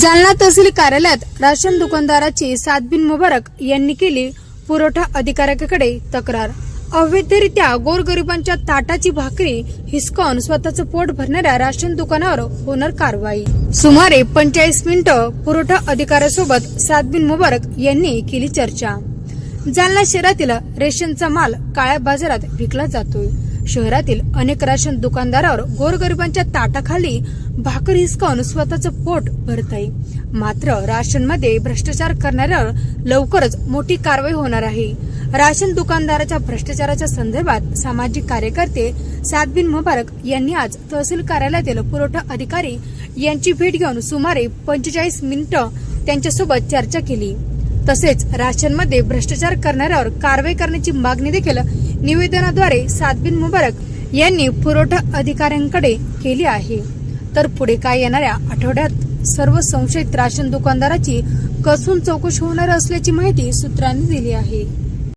जालना तहसील कार्यालयात राशन दुकानदाराची सातबिन मुबारक यांनी केली पुरवठा अधिकाऱ्याकडे तक्रार. अवैधरित्या गोरगरिबांच्या ताटाची भाकरी हिसकावून स्वतःचं पोट भरणाऱ्या राशन दुकानावर होणार कारवाई. सुमारे पंचेचाळीस मिनिटं पुरवठा अधिकाऱ्यासोबत सातबिन मुबारक यांनी केली चर्चा. जालना शहरातील रेशनचा माल काळ्या बाजारात विकला जातोय. शहरातील अनेक राशन दुकानदारावर गोरगरिबांच्या ताटाखाली भाकर हिसकावून स्वतःचं पोट भरत आहे मात्र राशनमध्ये भ्रष्टाचार करणाऱ्यावर लवकरच मोठी कारवाई होणार आहे. राशन दुकानदाराच्या भ्रष्टाचाराच्या संदर्भात सामाजिक कार्यकर्ते सादबिन मुबारक यांनी आज तहसील कार्यालयातील पुरवठा अधिकारी यांची भेट घेऊन सुमारे पंचेचाळीस मिनिटं त्यांच्यासोबत चर्चा केली. तसेच राशनमध्ये भ्रष्टाचार करणाऱ्यावर कारवाई करण्याची मागणी देखील निवेदनाद्वारे सादबिन मुबारक यांनी पुरवठा अधिकाऱ्यांकडे केली आहे. तर पुढे काय येणाऱ्या आठवड्यात सर्व संशयित राशन दुकानदाराची कसून चौकशी होणार असल्याची माहिती सूत्रांनी दिली आहे.